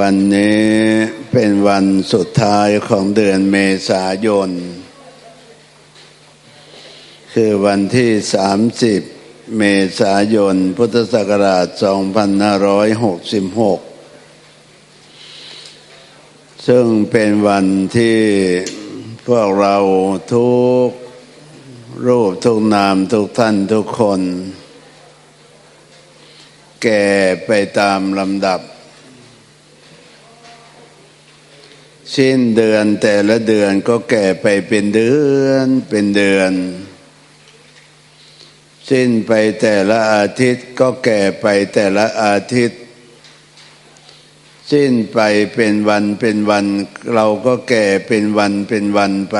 วันนี้เป็นวันสุดท้ายของเดือนเมษายน คือวันที่ 30 เมษายน พุทธศักราช 2566 ซึ่งเป็นวันที่พวกเราทุกรูปทุกนามทุกท่านทุกคน แก่ไปตามลำดับ สิ้นเดือนแต่ละเดือนก็แก่ไปเป็นเดือนเป็นเดือน สิ้นไปแต่ละอาทิตย์ก็แก่ไปแต่ละอาทิตย์ สิ้นไปเป็นวันเป็นวัน เราก็แก่เป็นวันเป็นวันไป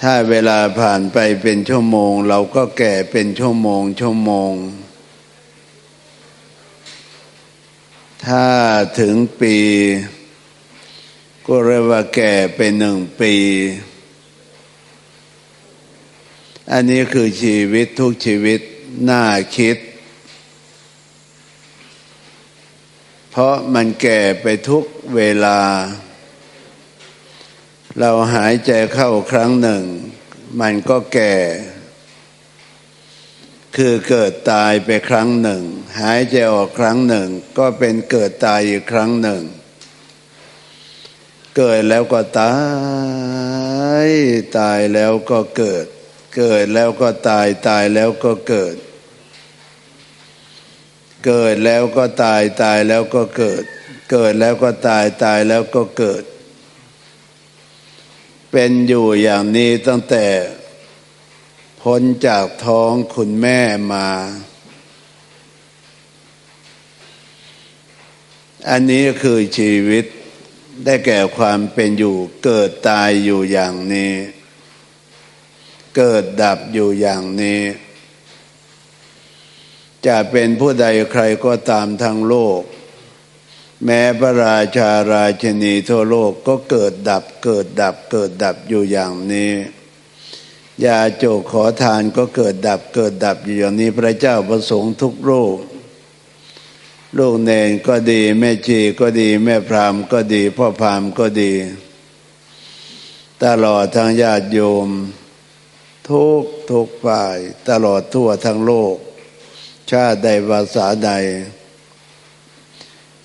ถ้าเวลาผ่านไปเป็นชั่วโมง เราก็แก่เป็นชั่วโมงชั่วโมง ถ้าถึงปี ก็เรียกว่าแก่เป็นหนึ่งปี อันนี้คือชีวิตทุกชีวิตน่าคิด เพราะมันแก่ไปทุกเวลา เราหายใจเข้าครั้งหนึ่ง มันก็แก่ คือเกิดตายไปครั้งหนึ่ง หายใจออกครั้งหนึ่ง ก็เป็นเกิดตายอีกครั้งหนึ่ง เกิดแล้วก็ตาย ตายแล้วก็เกิด เกิดแล้วก็ตายตายแล้วก็เกิด เกิดแล้วก็ตายตายแล้วก็เกิด เกิดแล้วก็ตายตายแล้วก็เกิด เป็นอยู่อย่างนี้ตั้งแต่ พ้นจากท้องคุณแม่มา อันนี้คือชีวิตได้แก่ความเป็นอยู่เกิดตายอยู่อย่างนี้ เกิดดับอยู่อย่างนี้ จะเป็นผู้ใดใครก็ตามทางโลก แม้พระราชาราชนีทั่วโลกก็เกิดดับเกิดดับเกิดดับอยู่อย่างนี้ ยาโจกขอทานก็เกิดดับเกิดดับอยู่อย่างนี้พระเจ้าประสงค์ทุกโลกลูกเนนก็ดีแม่ชีก็ดี แม่พรามก็ดี พ่อพรามก็ดี ตลอดทางญาติโยม ทุกทุกฝ่าย ตลอดทั่วทั้งโลก ชาติใดภาษาใด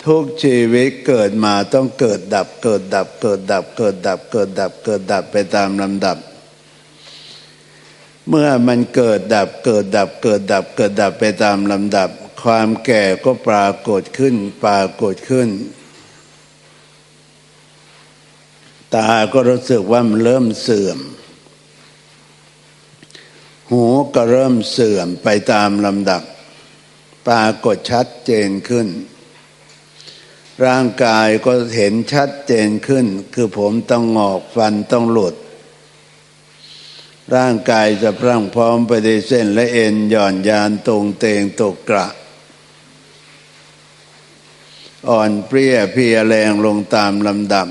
ทุกชีวิตเกิดมาต้องเกิดดับ เกิดดับ เกิดดับ เกิดดับ เกิดดับ เกิดดับไปตามลำดับ เมื่อมันเกิดดับเกิดดับเกิดดับเกิดดับไปตามลำดับ ความแก่ก็ปรากฏขึ้น ปรากฏขึ้น ตาก็รู้สึกว่ามันเริ่มเสื่อม หูก็เริ่มเสื่อมไปตามลำดับ ปรากฏชัดเจนขึ้น ร่างกายก็เห็นชัดเจนขึ้น คือผมต้องงอกฟันต้องหลุด ร่างกายจะพรั่งพร้อมไปด้วยเส้นและเอ็นหย่อนยานตรงเตงตกกระ อ่อนเปรี้ยเพียแรงลงตามลำดับ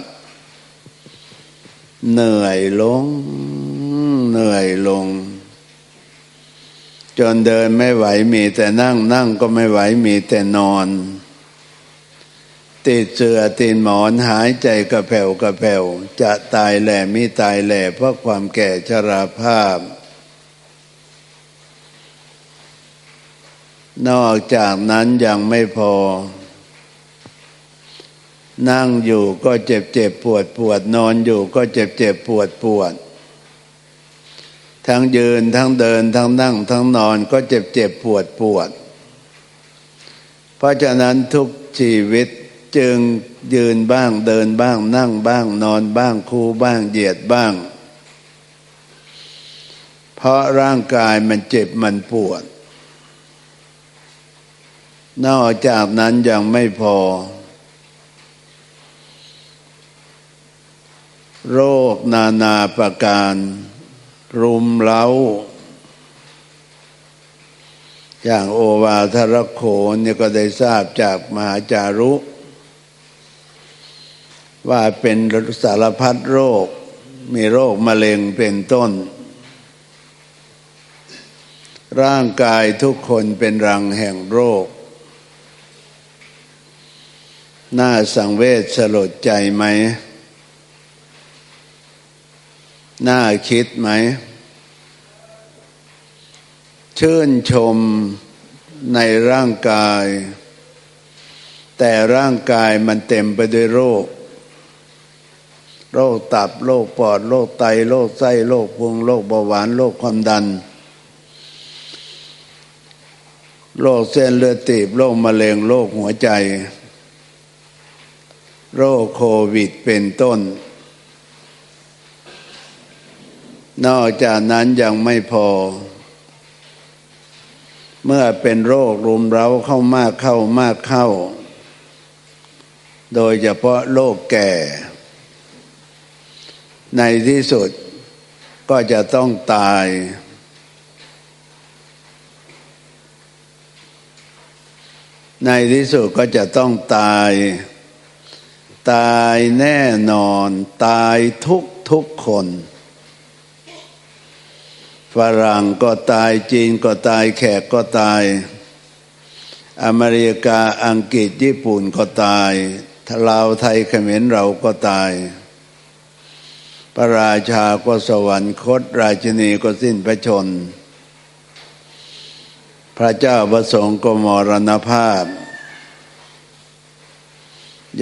เหนื่อยลง เหนื่อยลง จนเดินไม่ไหวมีแต่นั่งนั่งก็ไม่ไหวมีแต่นอน ติดเสือตีนหมอนหายใจกระแผ่วกระแผ่วจะตายแหล่มิตายแหล่เพราะความแก่ชราภาพ นอกจากนั้นยังไม่พอ นั่งอยู่ก็เจ็บเจ็บปวดปวดนอนอยู่ก็เจ็บเจ็บปวดปวด ทั้งยืนทั้งเดินทั้งนั่งทั้งนอนก็เจ็บเจ็บปวดปวด เพราะฉะนั้นทุกชีวิต จึงยืนบ้างเดินบ้าง นั่งบ้าง นอนบ้างคูบ้าง เหยียดบ้าง เพราะร่างกายมันเจ็บมันปวด นอกจากนั้นยังไม่พอ โรคนานาประการ รุมเร้าอย่างโอวาทรโขเนี่ยก็ได้ทราบจากมหาจารุ ว่าเป็นสารพัดโรค มีโรคมะเร็งเป็นต้น ร่างกายทุกคนเป็นรังแห่งโรค น่าสังเวชสลดใจไหม น่าคิดไหม ชื่นชมในร่างกาย แต่ร่างกายมันเต็มไปด้วยโรค โรคตับโรคปอดโรคไตโรคไส้โรคพุงโรคเบาหวานโรคความดันโรคเส้นเลือดตีบโรคมะเร็งโรคหัวใจ โรคโควิดเป็นต้น นอกจากนั้นยังไม่พอ เมื่อเป็นโรครุมเร้าเข้ามากเข้ามากเข้า โดยเฉพาะโรคแก่ ในที่สุดก็จะต้องตาย ในที่สุดก็จะต้องตาย ตายแน่นอน ตายทุกทุกคน ฝรั่งก็ตายจีนก็ตายแขกก็ตาย อเมริกาอังกฤษญี่ปุ่นก็ตายลาวไทยเขมรเราก็ตาย พระราชาก็สวรรคต ราชินีก็สิ้นพระชน พระเจ้าประสงค์ก็มรณภาพ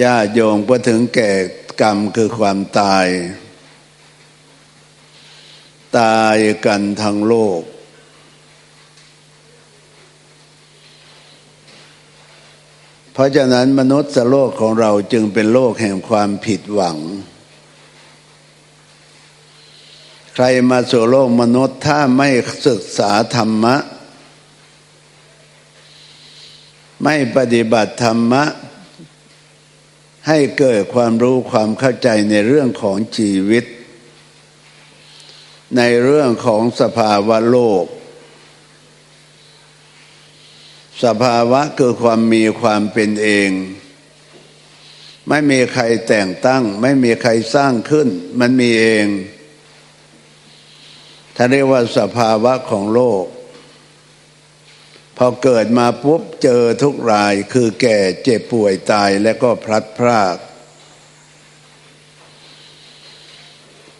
ญาติโยมก็ถึงแก่กรรมคือความตาย ตายกันทั้งโลก เพราะฉะนั้นมนุษย์โลกของเราจึงเป็นโลกแห่งความผิดหวัง ใค รมาสู่โลกมนุษย์ถ้าไม่ศึกษาธรรมะ ไม่ปฏิบัติธรรมะ ให้เกิดความรู้ความเข้าใจในเรื่องของชีวิต ในเรื่องของสภาวะโลก สภาวะคือความมีความเป็นเองไม่มีใครแต่งตั้ง ไม่มีใครสร้างขึ้น มันมีเอง ท่านเรียกว่าสภาวะของโลก พอเกิดมาปุ๊บเจอทุกรายคือแก่เจ็บป่วยตายและก็พลัดพราก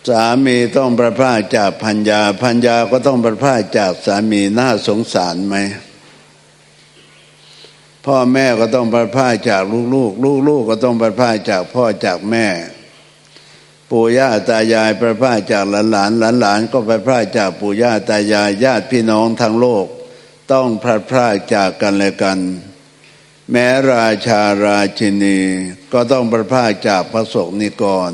สามีต้องประพาจากพัญญาพัญญาก็ต้องประพาจากสามีน่าสงสารไหมพ่อแม่ก็ต้องประพาจากลูกๆ ลูกๆกก็ต้องประพาจากพ่อจากแม่ ปู่ย่าตายายประพราจากหลานหลานหลานหลานก็ประพราจากปู่ย่าตายายญาติพี่น้องทั้งโลก ต้องพลัดพรากจากกันและกัน แม้ราชาราชินี ก็ต้องประพรากจากพระสงฆ์นิกร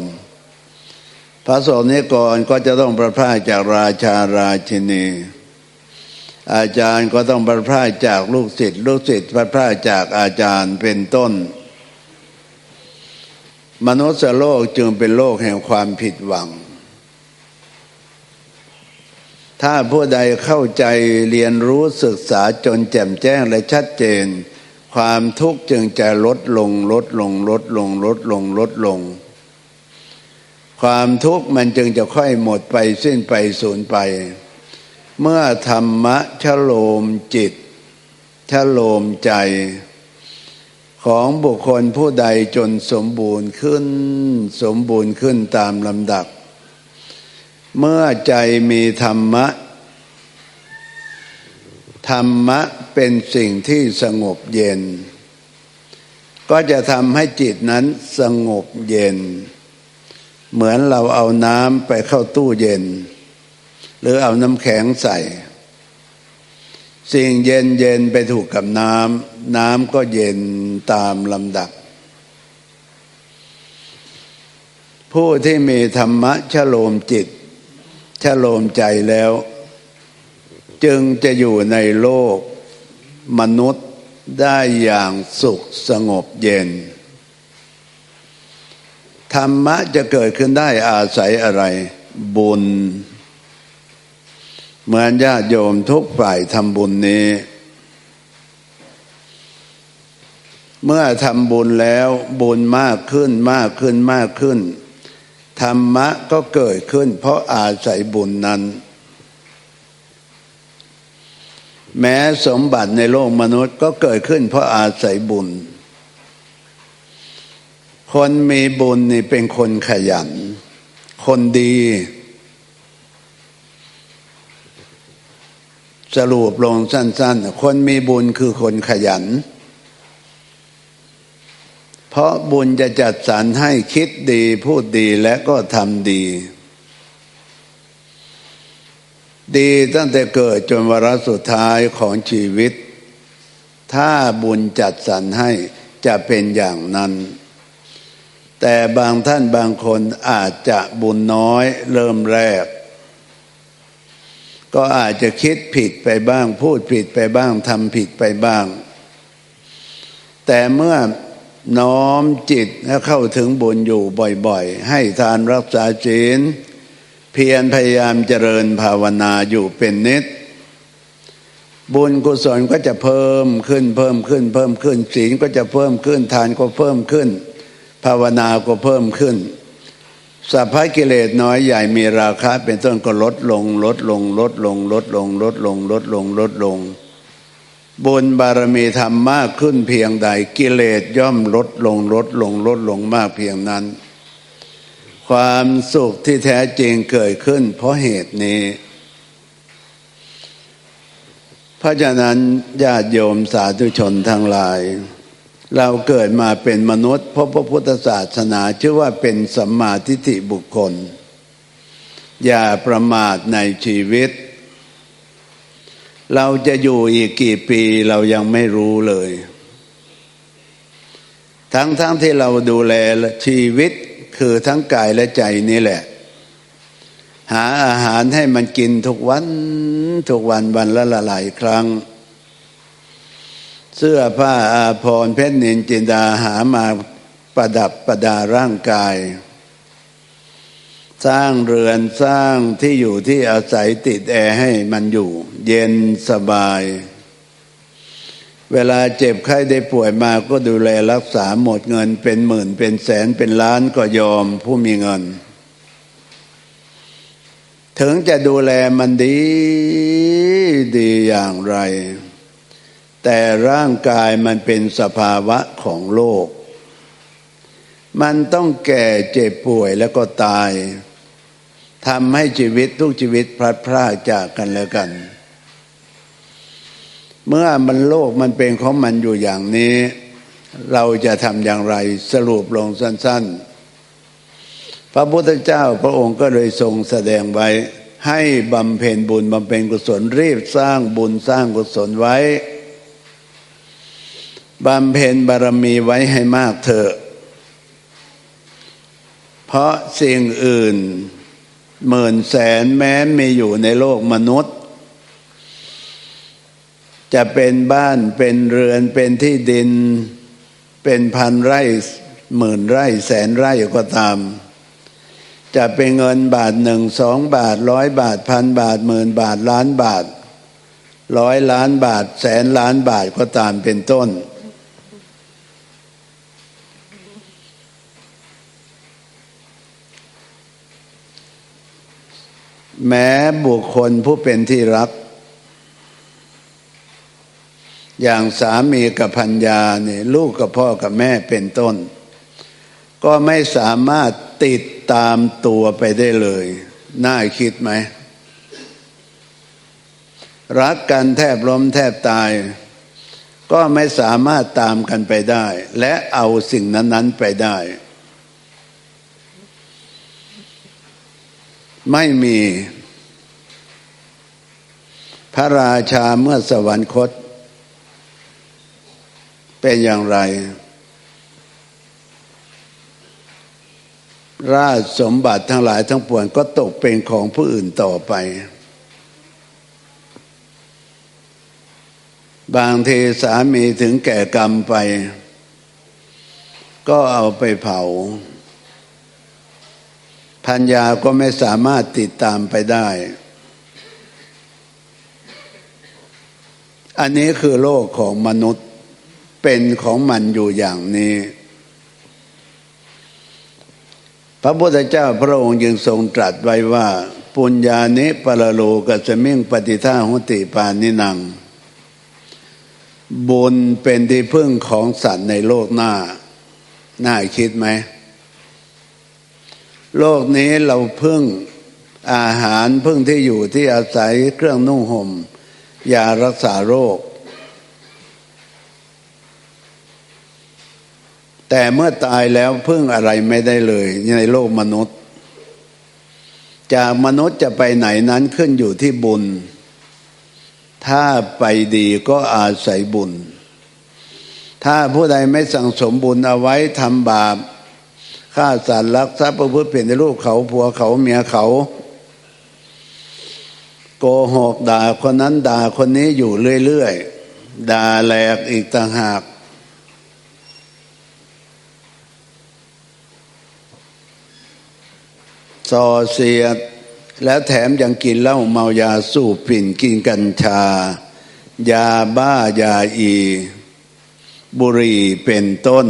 พระสงฆ์นิกรก็จะต้องประพรากจากราชาราชินี อาจารย์ก็ต้องประพรากจากลูกศิษย์ลูกศิษย์ประพรากจากอาจารย์เป็นต้น มนุษย์โลกจึงเป็นโลกแห่งความผิดหวัง ถ้าผู้ใดเข้าใจเรียนรู้ศึกษาจนแจ่มแจ้งและชัดเจน ความทุกข์จึงจะลดลงลดลงลดลงลดลงลดลง ความทุกข์มันจึงจะค่อยหมดไปสิ้นไปสูญไป เมื่อธรรมะชโลมจิตชโลมใจ ของบุคคลผู้ใดจนสมบูรณ์ขึ้น สมบูรณ์ขึ้นตามลำดับ เมื่อใจมีธรรมะ ธรรมะเป็นสิ่งที่สงบเย็น ก็จะทำให้จิตนั้นสงบเย็น เหมือนเราเอาน้ำไปเข้าตู้เย็น หรือเอาน้ำแข็งใส่ สิ่งเย็นเย็นไปถูกกับน้ำน้ำก็เย็นตามลำดับ ผู้ที่มีธรรมะชโลมจิตชโลมใจแล้ว จึงจะอยู่ในโลกมนุษย์ได้อย่างสุขสงบเย็น ธรรมะจะเกิดขึ้นได้อาศัยอะไร บุญ เหมือนญาติโยมทุกฝ่ายทำบุญนี้ เมื่อทำบุญแล้วบุญมากขึ้นมากขึ้นมากขึ้น ธรรมะก็เกิดขึ้น เพราะอาศัยบุญนั้น แม้สมบัติในโลกมนุษย์ก็เกิดขึ้น เพราะอาศัยบุญ คนมีบุญนี่เป็นคนขยัน คนดี สรุปลงสั้น ๆ คนมีบุญคือคนขยัน เพราะบุญจะจัดสรรให้คิดดีพูดดีและก็ทำดี ดีตั้งแต่เกิดจนวาระสุดท้ายของชีวิต ถ้าบุญจัดสรรให้จะเป็นอย่างนั้น แต่บางท่านบางคนอาจจะบุญน้อยเริ่มแรก ก็อาจจะคิดผิดไปบ้าง พูดผิดไปบ้างทำผิดไปบ้าง แต่เมื่อน้อมจิตและเข้าถึงบุญอยู่บ่อยๆ ให้ทานรักษาศีลเพียรพยายามเจริญภาวนาอยู่เป็นนิด บุญกุศลก็จะเพิ่มขึ้นเพิ่มขึ้น เพิ่มขึ้นศีลก็จะเพิ่มขึ้นทานก็เพิ่มขึ้น ภาวนาก็เพิ่มขึ้น สัพพกิเลสน้อยใหญ่มีราคาเป็นต้นก็ลดลง ลดลง ลดลง ลดลง ลดลง ลดลง ลดลง บุญบารมีธรรมมากขึ้นเพียงใดกิเลสย่อมลดลง ลดลง ลดลงมากเพียงนั้น ความสุขที่แท้จริงเกิดขึ้น เพราะเหตุนี้ เพราะฉะนั้นญาติโยมสาธุชนทั้งหลาย เราเกิดมาเป็นมนุษย์เพราะพระพุทธศาสนาชื่อว่าเป็นสัมมาทิฏฐิบุคคล อย่าประมาทในชีวิต เราจะอยู่อีกกี่ปีเรายังไม่รู้เลย ทั้งทั้งที่เราดูแลชีวิตคือทั้งกายและใจนี่แหละ หาอาหารให้มันกินทุกวันทุกวันวันละหลายครั้ง เสื้อผ้าอาภรณ์เพชรนินจินดาหามาประดับประดาร่างกาย สร้างเรือนสร้างที่อยู่ที่อาศัยติดแอร์ให้มันอยู่ เย็นสบาย เวลาเจ็บไข้ได้ป่วยมาก็ดูแลรักษาหมดเงินเป็นหมื่นเป็นแสนเป็นล้านก็ยอมผู้มีเงิน ถึงจะดูแลมันดีดีอย่างไร แต่ร่างกายมันเป็นสภาวะของโลก มันต้องแก่เจ็บป่วยแล้วก็ตายทำให้ชีวิตทุกชีวิตพลัดพรากจากกันแล้วกัน เมื่อมันโลกมันเป็นของมันอยู่อย่างนี้ เราจะทำอย่างไรสรุปลงสั้น ๆ พระพุทธเจ้าพระองค์ก็เลยทรงแสดงไว้ ให้บำเพ็ญบุญบำเพ็ญกุศลรีบสร้างบุญสร้างกุศลไว้ บำเพ็ญบารมีไว้ให้มากเถอะ เพราะสิ่งอื่นหมื่นแสนแม้มีอยู่ในโลกมนุษย์ จะเป็นบ้านเป็นเรือนเป็นที่ดิน เป็นพันไร่หมื่นไร่แสนไร่ก็ตาม จะเป็นเงินบาทหนึ่งสองบาทร้อยบาทพันบาทหมื่นบาทล้านบาทร้อยล้านบาทแสนล้านบาทก็ตามเป็นต้น แม้บุคคลผู้เป็นที่รัก อย่างสามีกับพัญญาเนี่ยลูกกับพ่อกับแม่เป็นต้น ก็ไม่สามารถติดตามตัวไปได้เลย น่าคิดไหม รักกันแทบล้มแทบตาย ก็ไม่สามารถตามกันไปได้ และเอาสิ่งนั้น ๆ ไปได้ไม่มี พระราชาเมื่อสวรรคต เป็นอย่างไร ราชสมบัติทั้งหลายทั้งปวงก็ตกเป็นของผู้อื่นต่อไป บางทีสามีถึงแก่กรรมไป ก็เอาไปเผาพัญญาก็ไม่สามารถติดตามไปได้ อันนี้คือโลกของมนุษย์เป็นของมันอยู่อย่างนี้ พระพุทธเจ้าพระองค์ยังทรงตรัสไว้ว่า ปุญญานิปรโลกัสมิงปฏิท่าหุติปานินัง บุญเป็นที่พึ่งของสัตว์ในโลกหน้า น่าคิดไหม โลกนี้เราพึ่งอาหารพึ่งที่อยู่ที่อาศัยเครื่องนุ่งหม่ม ยารักษาโรค แต่เมื่อตายแล้วพึ่งอะไรไม่ได้เลยในโลกมนุษย์ จากมนุษย์จะไปไหนนั้นขึ้นอยู่ที่บุญ ถ้าไปดีก็อาศัยบุญ ถ้าผู้ใดไม่สั่งสมบุญเอาไว้ทำบาปฆ่าสัตว์ลักทรัพย์ประพฤติผิดในลูกเขาผัวเขาเมียเขา โกหกด่าคนนั้นด่าคนนี้อยู่เรื่อยๆด่าแหลกอีกต่างหาก ส่อเสียด แล้วแถมยังกินเหล้าเมายาสูบฝิ่นกินกัญชา ยาบ้ายาอี บุหรี่เป็นต้น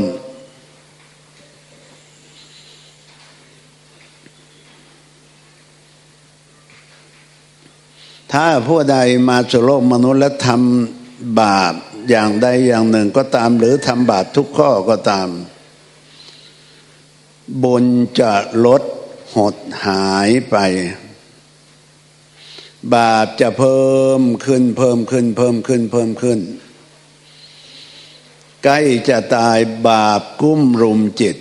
ถ้าผู้ใดมาสู่โลกมนุษย์และทำบาปอย่างใดอย่างหนึ่งก็ตาม หรือทำบาปทุกข้อก็ตาม บุญจะลดหดหายไป บาปจะเพิ่มขึ้นเพิ่มขึ้น เพิ่มขึ้นเพิ่มขึ้น ใกล้จะตายบาปกุ้มรุมจิต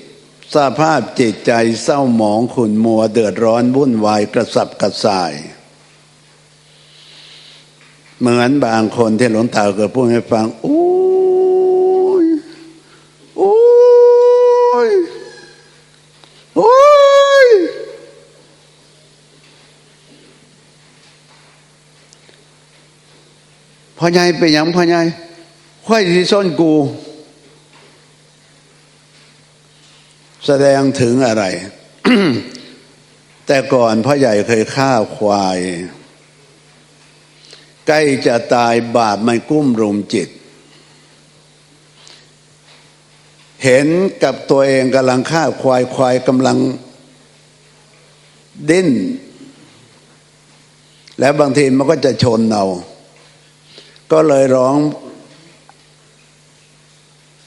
สภาพจิตใจเศร้าหมองขุนมัวเดือดร้อนวุ่นวายกระสับกระส่าย เหมือนบางคนที่หลวงตาเคยพูดให้ฟังโอ้ยโอ้ยโอ้ยพ่อใหญ่ไปยังพ่อใหญ่ค่อยที่ส้นกู แสดงถึงอะไร แต่ก่อนพ่อใหญ่เคยฆ่าควาย ใกล้จะตายบาปมันกุ้มรุมจิต เห็นกับตัวเองกำลังฆ่าควายควายกำลังดิ้น แล้วบางทีมันก็จะชนเอาก็เลยร้อง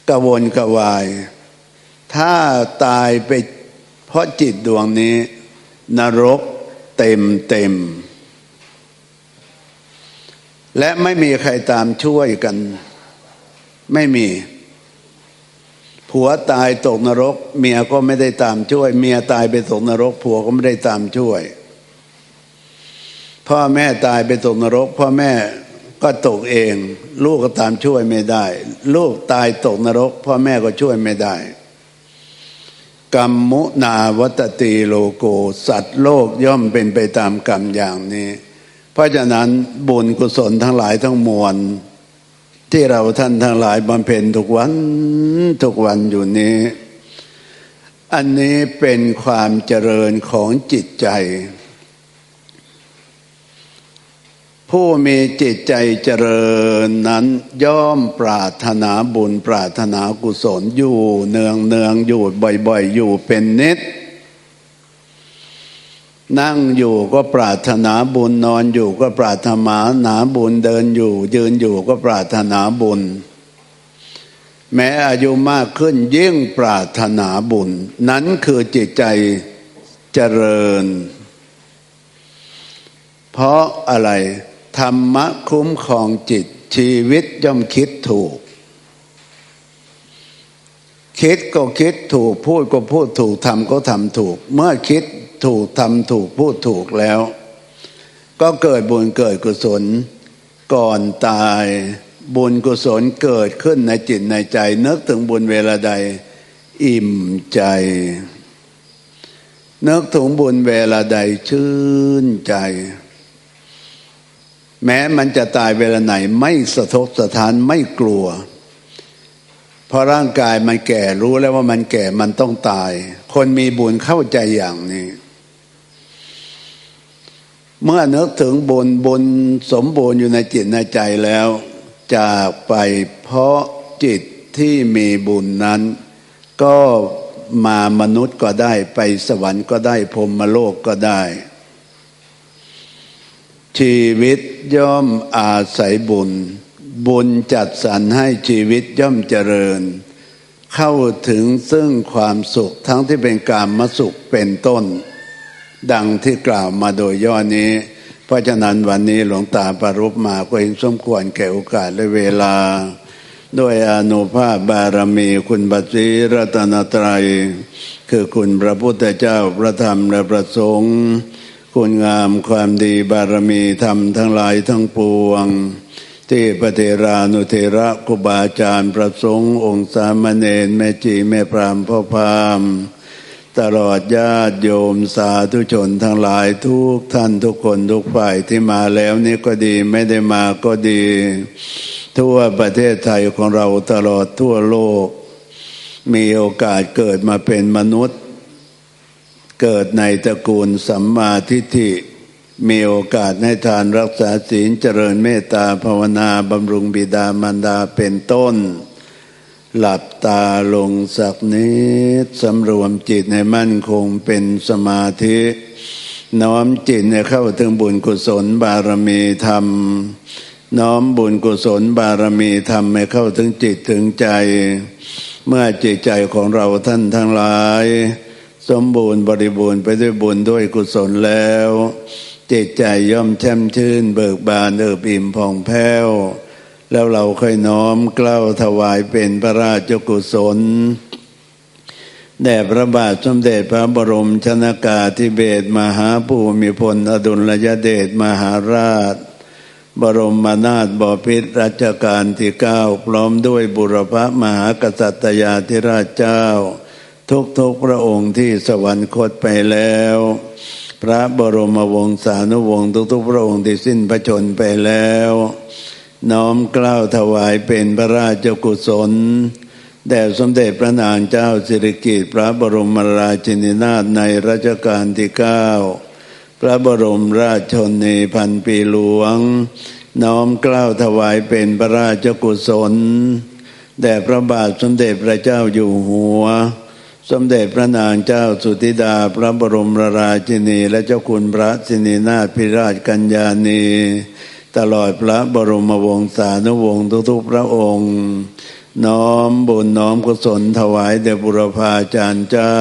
กระวนกระวาย ถ้าตายไปเพราะจิตดวงนี้ นรกเต็มเต็ม และไม่มีใครตามช่วยกัน ไม่มี ผัวตายตกนรก เมียก็ไม่ได้ตามช่วย เมียตายไปตกนรก ผัวก็ไม่ได้ตามช่วย พ่อแม่ตายไปตกนรก พ่อแม่ก็ตกเอง ลูกก็ตามช่วยไม่ได้ ลูกตายตกนรก พ่อแม่ก็ช่วยไม่ได้กรรมมุนาวัตตีโลโก สัตว์โลกย่อมเป็นไปตามกรรมอย่างนี้ เพราะฉะนั้นบุญกุศลทั้งหลายทั้งมวล ที่เราท่านทั้งหลายบำเพ็ญทุกวันทุกวันอยู่นี้ อันนี้เป็นความเจริญของจิตใจ ผู้มีจิตใจเจริญนั้นย่อมปรารถนาบุญปรารถนากุศลอยู่เนืองเนืองอยู่บ่อยๆ อยู่เป็นนิด นั่งอยู่ก็ปรารถนาบุญนอนอยู่ก็ปรารถนาหนาบุญเดินอยู่ ยืนอยู่ก็ปรารถนาบุญ แม้อายุมากขึ้นยิ่งปรารถนาบุญ นั้นคือจิตใจเจริญ เพราะอะไร ธรรมะคุ้มครองจิตชีวิตย่อมคิดถูก คิดก็คิดถูก พูดก็พูดถูกทำก็ทำถูก เมื่อคิด ถูกทำถูกพูดถูกแล้ว ก็เกิดบุญเกิดกุศล ก่อนตายบุญกุศลเกิดขึ้นในจิตในใจนึกถึงบุญเวลาใด อิ่มใจนึกถึงบุญเวลาใดชื่นใจ แม้มันจะตายเวลาไหนไม่สะทกสะท้านไม่กลัว เพราะร่างกายมันแก่รู้แล้วว่ามันแก่มันต้องตาย คนมีบุญเข้าใจอย่างนี้ เมื่อนึกถึงบุญบุญสมบูรณ์อยู่ในจิตในใจแล้วจากไปเพราะจิตที่มีบุญนั้น ก็มามนุษย์ก็ได้ไปสวรรค์ก็ได้พรมโลกก็ได้ ชีวิตย่อมอาศัยบุญ บุญจัดสรรให้ชีวิตย่อมเจริญ เข้าถึงซึ่งความสุขทั้งที่เป็นการมสุขเป็นต้น ดังที่กล่าวมาโดยย่อนี้ เพราะฉะนั้นวันนี้หลวงตาปารุปมาก็เห็นสมควรแก่โอกาสและเวลา ด้วยอนุภาพบารมีคุณบัตรีรัตนตรัย คือคุณพระพุทธเจ้าพระธรรมและพระสงฆ์คุณงามความดีบารมีธรรมทั้งหลายทั้งปวง ที่พระเทรานุเทระกุบาอาจารย์ประสงค์องค์สามเณรแม่จีแม่พรามพ่อพาม ตลอดญาติโยมสาธุชนทั้งหลายทุกท่านทุกคนทุกฝ่ายที่มาแล้วนี่ก็ดีไม่ได้มาก็ดี ทั่วประเทศไทยของเราตลอดทั่วโลก มีโอกาสเกิดมาเป็นมนุษย์ เกิดในตระกูลสัมมาทิฏฐิ มีโอกาสให้ทานรักษาศีลเจริญเมตตาภาวนาบำรุงบิดามารดาเป็นต้น หลับตาลงสักนิดสำรวมจิตให้มั่นคงเป็นสมาธิน้อมจิตให้เข้าถึงบุญกุศลบารมีธรรม น้อมบุญกุศลบารมีธรรมให้เข้าถึงจิตถึงใจ เมื่อจิตใจของเราท่านทั้งหลาย สมบูรณ์บริบูรณ์ไปด้วยบุญด้วยกุศลแล้ว จิตใจย่อมแช่มชื่นเบิกบานเอิบอิ่มผ่องแผ้ว แล้วเราค่อยน้อมเกล้าถวายเป็นพระราชกุศลแด่พระบาทสมเด็จพระบรมชนากาธิเบศรมหาภูมิพลอดุลยเดชมหาราช บรมนาถบพิตรรัชกาลที่เก้าพร้อมด้วยบุรพมหากษัตริยาธิราชเจ้า ทุกทุกพระองค์ที่สวรรคตไปแล้ว พระบรมวงศานุวงศ์ทุกๆพระองค์ที่สิ้นพระชนไปแล้ว น้อมเกล้าวถวายเป็นพระราชกุศล แด่สมเด็จพระนางเจ้าสิริกิติ์พระบรมราชินีนาถในรัชกาลที่เก้าพระบรมราชชนนีพันปีหลวง น้อมเกล้าวถวายเป็นพระราชกุศล แด่พระบาทสมเด็จพระเจ้าอยู่หัว สมเด็จพระนางเจ้าสุธิดาพระบรมราชินีและเจ้าคุณพระสินีนาถพิราชกัญญาณี ตลอดพระบรมวงศานุวงศ์ทุกๆพระองค์ น้อมบุญน้อมกุศลถวายแด่บุรพาจารย์เจ้า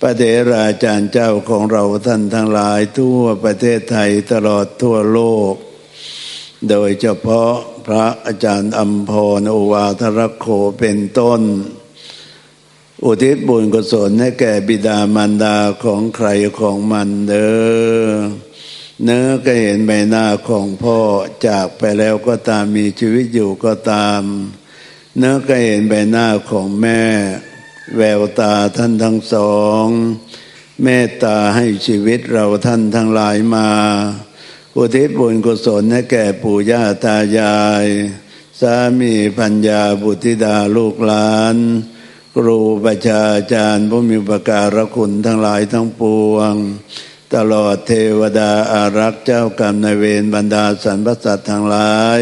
พระเถราจารย์เจ้าของเราท่านทั้งหลายทั่วประเทศไทยตลอดทั่วโลก โดยเฉพาะพระอาจารย์อัมพรโอวาทรโคเป็นต้น อุทิศบุญกุศลให้แก่บิดามารดาของใครของมันเด้อ เนื้อก็เห็นใบหน้าของพ่อจากไปแล้วก็ตามมีชีวิตอยู่ก็ตาม เนื้อก็เห็นใบหน้าของแม่ แววตาท่านทั้งสองเมตตาให้ชีวิตเราท่านทั้งหลายมาอุทิศบุญกุศลให้แก่ปู่ย่าตายาย สามีปัญญาบุตริดาลูกหลาน ครูประชาจารย์ผู้มีประการคุณทั้งหลายทั้งปวง ตลอดเทวดาอารักษ์เจ้ากรรมนายเวรบรรดาสรรพสัตว์ทั้งหลาย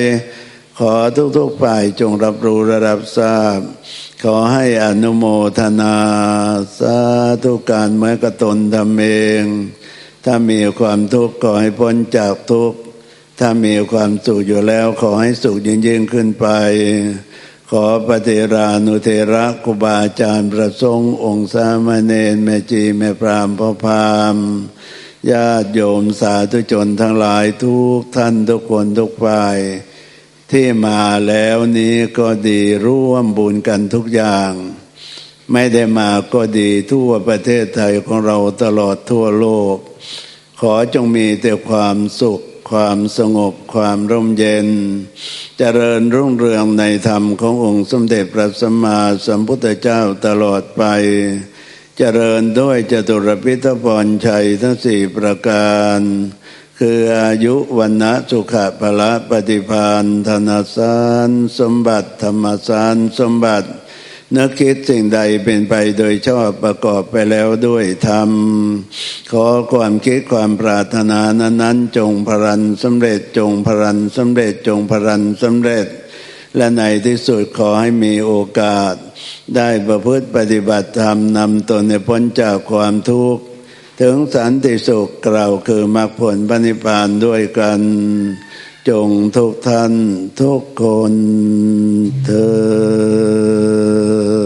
ขอทุกๆฝ่ายจงรับรู้และรับทราบ ขอให้อนุโมทนา สาธุการเมื่อกระตนทำเอง ถ้ามีความทุกข์ขอให้พ้นจากทุกข์ ถ้ามีความสุขอยู่แล้ว ขอให้สุขยิ่งยิ่งขึ้นไป ขอปฏิรานุเทระคุบาอาจารย์ประสงค์องค์สามเณรแม่จีแม่พรามพ่อพาม ญาติโยมสาธุชนทั้งหลายทุกท่านทุกคนทุกฝ่าย ที่มาแล้วนี้ก็ดีร่วมบุญกันทุกอย่าง ไม่ได้มาก็ดีทั่วประเทศไทยของเราตลอดทั่วโลก ขอจงมีแต่ความสุข ความสงบ ความร่มเย็นเจริญรุ่งเรืองในธรรมขององค์สมเด็จพระสัมมาสัมพุทธเจ้าตลอดไป เจริญด้วยจตุรพิทพรชัยทั้งสี่ประการ คืออายุวันนะสุขะพละปฏิพานธนาสารสมบัติธรรมสารสมบัตินึกคิดสิ่งใดเป็นไปโดยชอบประกอบไปแล้วด้วยธรรม ขอความคิดความปรารถนานั้นๆ จงพรันสำเร็จจงพรันสำเร็จจงพรันสำเร็จ และในที่สุดขอให้มีโอกาส ได้ประพฤติปฏิบัติธรรมนำตนในพ้นจากความทุกข์ ถึงสันติสุขกล่าวคือมรรคผลปณิพานด้วยกัน จงทุกท่านทุกคนเธอ